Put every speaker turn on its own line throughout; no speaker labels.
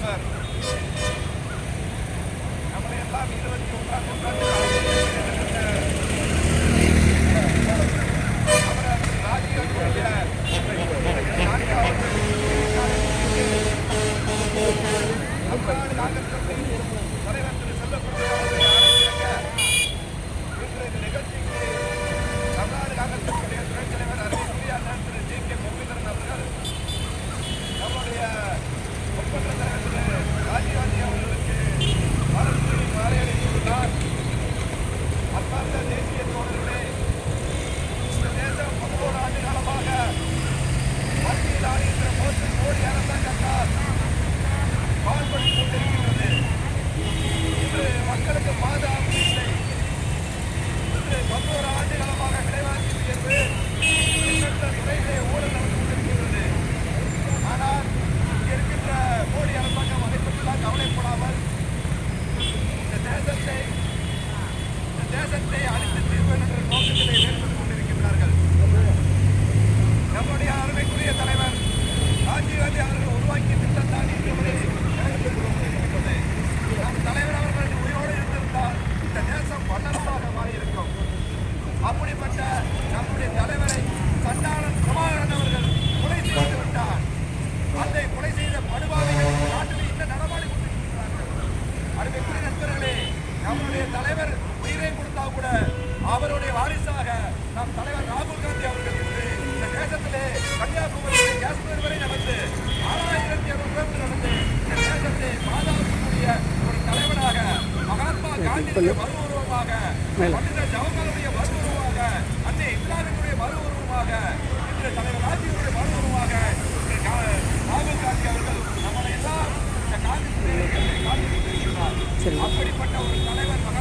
Zafer. அவருடைய வாரிசாக நம் தலைவர் ராகுல் காந்தி அவர்கள் இன்று இந்த தேசத்திலே கன்னியாகுமரி காஷ்மீர் வரை நடந்து ஆறாயிரத்தி அறுபது நடந்து இந்த தேசத்தை பாதுகாக்கக்கூடிய ஒரு தலைவனாக மகாத்மா காந்தியுடைய மறு உருவமாக பண்டிதர் ஜவஹர்லாலுடைய மறு உருவமாக அன்னை இந்திராவினுடைய மறு உருவமாக இன்று தலைவர் ராஜீவனுடைய மறு உருவமாக ராகுல் காந்தி அவர்கள் நம்மளை எல்லாம் இந்த காந்தி காந்திக்கு தெரிவிக்கிறார் அப்படிப்பட்ட ஒரு தலைவர்
மகா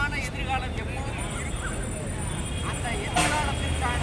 வளமான எதிர்காலம் எப்பொழுதும் இருக்கும். அந்த எதிர்காலத்திற்கான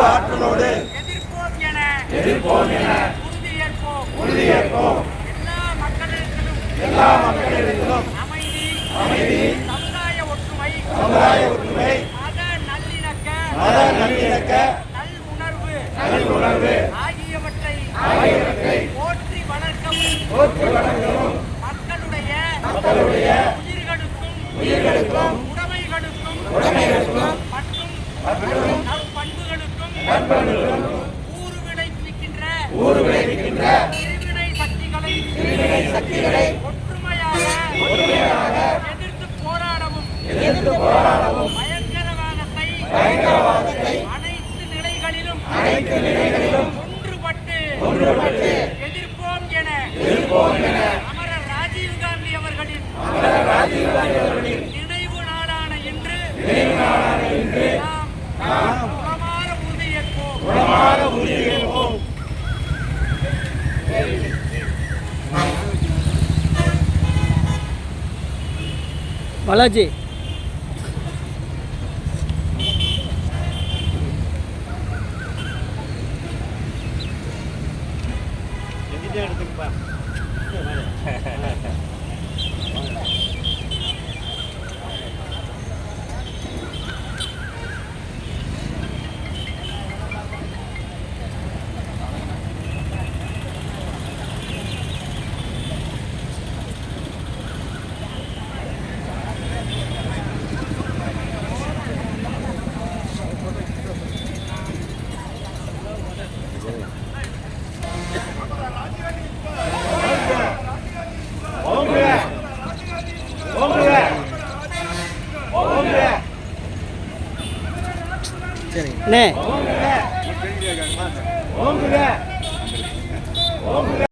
ஆற்றலோடு
எதிர்ப்போம் என உறுதியேற்போம் எல்லா மக்களிடத்திலும் அமைதி
அமைதி
சமுதாய ஒற்றுமை
சமுதாய ஒற்றுமை
மத நல்லிணக்க
மத நல்லிணக்க
நல் உணர்வு
நல்லுணர்வு
ஆகியவற்றை
ஆகியவற்றை
போற்றி வளர்க்கவும்
போற்றி
மக்களுடைய
மக்களுடைய
உயிர்களுக்கும்
உயிர்களுக்கும்
ஊறு விளைவிக்கின்ற
ஊறு விளைவிக்கின்ற
சக்திகளை
சக்திகளை
பாலாஜி.
呢。